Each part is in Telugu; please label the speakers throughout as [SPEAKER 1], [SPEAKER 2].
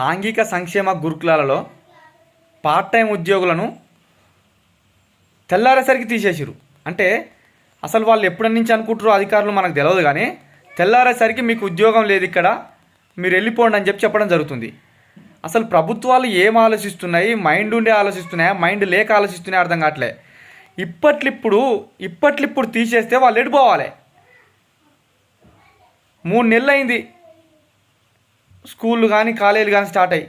[SPEAKER 1] సాంఘిక సంక్షేమ గురుకులాలలో పార్ట్ టైం ఉద్యోగులను తెల్లారేసరికి తీసేసిరు అంటే అసలు వాళ్ళు ఎప్పటి నుంచి అనుకుంటారో అధికారులు మనకు తెలియదు కానీ తెల్లారేసరికి మీకు ఉద్యోగం లేదు ఇక్కడ మీరు వెళ్ళిపోండి అని చెప్పి చెప్పడం జరుగుతుంది. అసలు ప్రభుత్వాలు ఏం ఆలోచిస్తున్నాయి? మైండ్ ఉండే ఆలోచిస్తున్నాయా? మైండ్ లేక ఆలోచిస్తున్నాయి? అర్థం కావట్లే. ఇప్పట్లిప్పుడు ఇప్పట్లిప్పుడు తీసేస్తే వాళ్ళు ఎడిపోవాలి మూడు నెలలు అయింది స్కూళ్ళు కానీ కాలేజీలు కానీ స్టార్ట్ అయ్యి.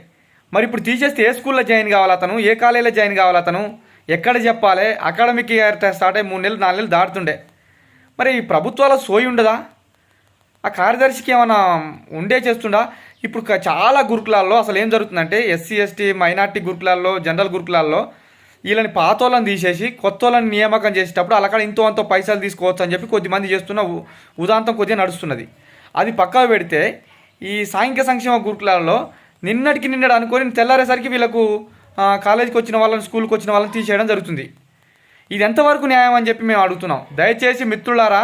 [SPEAKER 1] మరి ఇప్పుడు తీసేస్తే ఏ స్కూల్లో జాయిన్ కావాలి అతను? ఏ కాలేజీలో జాయిన్ కావాలి అతను? ఎక్కడ చెప్పాలి? అకాడమిక్ ఇయర్ స్టార్ట్ అయ్యి మూడు నెలలు నాలుగు నెలలు దాటుతుండే. మరి ఈ ప్రభుత్వాల సోయి ఉండదా? ఆ కార్యదర్శికి ఏమైనా ఉండే చేస్తుండా? ఇప్పుడు చాలా గురుకులాల్లో అసలు ఏం జరుగుతుందంటే ఎస్సీ ఎస్టీ మైనార్టీ గురుకులాల్లో జనరల్ గురుకులాల్లో వీళ్ళని పాతోళ్ళని తీసేసి కొత్త వాళ్ళని నియామకం చేసేటప్పుడు అలా ఇంతో అంతో పైసలు తీసుకోవచ్చు అని చెప్పి కొద్దిమంది చేస్తున్న ఉదాంతం కొద్దిగా నడుస్తున్నది. అది పక్కకు పెడితే ఈ సాంఘిక సంక్షేమ గురుకులాల్లో నిన్నటికి నిన్నడు అనుకొని తెల్లారేసరికి వీళ్ళకు కాలేజీకి వచ్చిన వాళ్ళని స్కూల్కి వచ్చిన వాళ్ళని తీసేయడం జరుగుతుంది. ఇది ఎంతవరకు న్యాయం అని చెప్పి మేము అడుగుతున్నాం. దయచేసి మిత్రులారా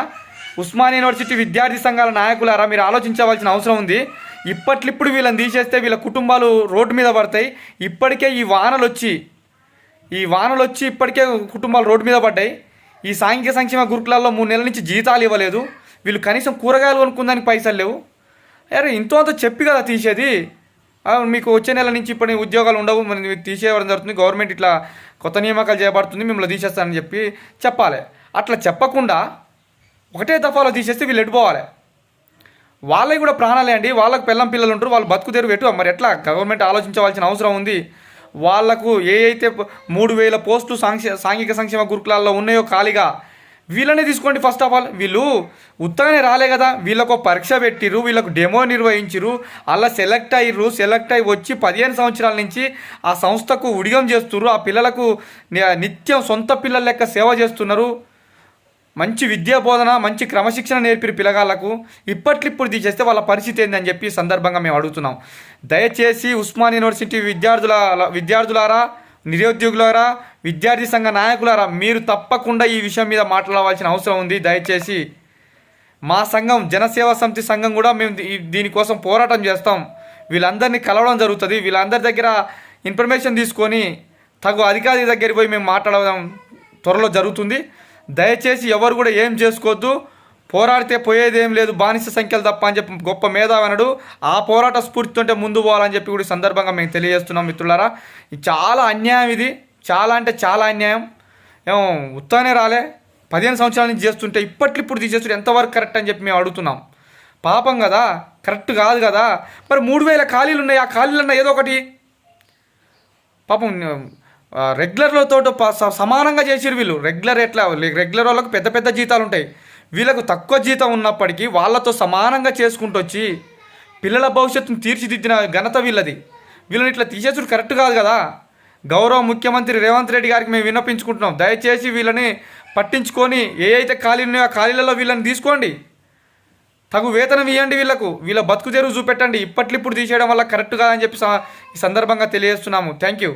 [SPEAKER 1] ఉస్మాన్ యూనివర్సిటీ విద్యార్థి సంఘాల నాయకులారా మీరు ఆలోచించవలసిన అవసరం ఉంది. ఇప్పట్లిప్పుడు వీళ్ళని తీసేస్తే వీళ్ళ కుటుంబాలు రోడ్డు మీద పడతాయి. ఇప్పటికే ఈ వానలు వచ్చి ఈ వానలు వచ్చి ఇప్పటికే కుటుంబాలు రోడ్డు మీద పడ్డాయి. ఈ సాంఘిక సంక్షేమ గురుకులాల్లో మూడు నెలల నుంచి జీతాలు ఇవ్వలేదు. వీళ్ళు కనీసం కూరగాయలు కొనుక్కుందానికి పైసలు లేవు. అరే ఇంతో అంత చెప్పి కదా తీసేది. మీకు వచ్చే నెల నుంచి ఇప్పుడు ఉద్యోగాలు ఉండవు మరి తీసేయడం జరుగుతుంది. గవర్నమెంట్ ఇట్లా కొత్త నియామకాలు చేయబడుతుంది మిమ్మల్ని తీసేస్తానని చెప్పి చెప్పాలి. అట్లా చెప్పకుండా ఒకటే దఫాలో తీసేస్తే వీళ్ళు ఎడిపోవాలి. వాళ్ళకి కూడా ప్రాణాలే అండి. వాళ్ళకి పిల్లం పిల్లలు ఉంటారు వాళ్ళు బతుకు తెరువు ఎటు? మరి ఎట్లా? గవర్నమెంట్ ఆలోచించవలసిన అవసరం ఉంది. వాళ్ళకు ఏ అయితే మూడు వేల పోస్టులు సాంక్ష సాంఘిక సంక్షేమ గురుకులాల్లో ఉన్నాయో ఖాళీగా వీళ్ళనే తీసుకోండి ఫస్ట్ ఆఫ్ ఆల్ వీళ్ళు ఉత్తగానే రాలే కదా. వీళ్ళకు పరీక్ష పెట్టిర్రు వీళ్ళకు డెమో నిర్వహించిర్రు. అలా సెలెక్ట్ అయ్యిర్రు సెలెక్ట్ అయ్యి వచ్చి పదిహేను సంవత్సరాల నుంచి ఆ సంస్థకు ఉడిగం చేస్తుర్రు. ఆ పిల్లలకు నిత్యం సొంత పిల్లల లెక్క సేవ చేస్తున్నారు. మంచి విద్యా బోధన మంచి క్రమశిక్షణ నేర్పిరు పిల్లగాళ్ళకు. ఇప్పట్లిప్పుడు తీసేస్తే వాళ్ళ పరిస్థితి ఏందని చెప్పి సందర్భంగా మేము అడుగుతున్నాం. దయచేసి ఉస్మాన్ యూనివర్సిటీ విద్యార్థుల విద్యార్థులారా నిరుద్యోగులారా విద్యార్థి సంఘ నాయకులారా మీరు తప్పకుండా ఈ విషయం మీద మాట్లాడవలసిన అవసరం ఉంది. దయచేసి మా సంఘం జనసేవ సమితి సంఘం కూడా మేము దీనికోసం పోరాటం చేస్తాం. వీళ్ళందరినీ కలవడం జరుగుతుంది. వీళ్ళందరి దగ్గర ఇన్ఫర్మేషన్ తీసుకొని తగు అధికారి దగ్గరికి పోయి మేము మాట్లాడడం త్వరలో జరుగుతుంది. దయచేసి ఎవరు కూడా ఏం చేసుకోవద్దు. పోరాడితే పోయేదేం లేదు బానిస సంఖ్యలు తప్ప అని చెప్పి గొప్ప మేధావనడు ఆ పోరాట స్ఫూర్తితోటే ముందు పోవాలని చెప్పి కూడా సందర్భంగా మేము తెలియజేస్తున్నాం మిత్రులారా. చాలా అన్యాయం ఇది. చాలా అంటే చాలా అన్యాయం. ఏమో ఉత్తానే రాలే. పదిహేను సంవత్సరాల నుంచి చేస్తుంటే ఇప్పట్లిప్పుడు తీసేస్తుంటే ఎంతవరకు కరెక్ట్ అని చెప్పి మేము అడుగుతున్నాం. పాపం కదా. కరెక్ట్ కాదు కదా. మరి మూడు వేల ఖాళీలు ఉన్నాయి. ఆ ఖాళీలు ఏదో ఒకటి. పాపం రెగ్యులర్లతో స- సమానంగా చేసిరు వీళ్ళు. రెగ్యులర్ ఎట్లా? రెగ్యులర్ వాళ్ళకు పెద్ద పెద్ద జీతాలు ఉంటాయి. వీళ్ళకు తక్కువ జీతం ఉన్నప్పటికీ వాళ్ళతో సమానంగా చేసుకుంటూ వచ్చి పిల్లల భవిష్యత్తును తీర్చిదిద్దిన ఘనత వీళ్ళది. వీళ్ళని ఇట్లా తీసేసుడు కరెక్ట్ కాదు కదా? గౌరవ ముఖ్యమంత్రి రేవంత్ రెడ్డి గారికి మేము విన్నపించుకుంటున్నాం. దయచేసి వీళ్ళని పట్టించుకొని ఏ అయితే ఖాళీ ఉన్నాయో ఆ ఖాళీలలో వీళ్ళని తీసుకోండి. తగు వేతనం ఇవ్వండి వీళ్ళకు. వీళ్ళ బతుకు తెరువు చూపెట్టండి. ఇప్పట్లిప్పుడు తీసేయడం వల్ల కరెక్ట్ కాదని చెప్పి ఈ సందర్భంగా తెలియజేస్తున్నాము. Thank you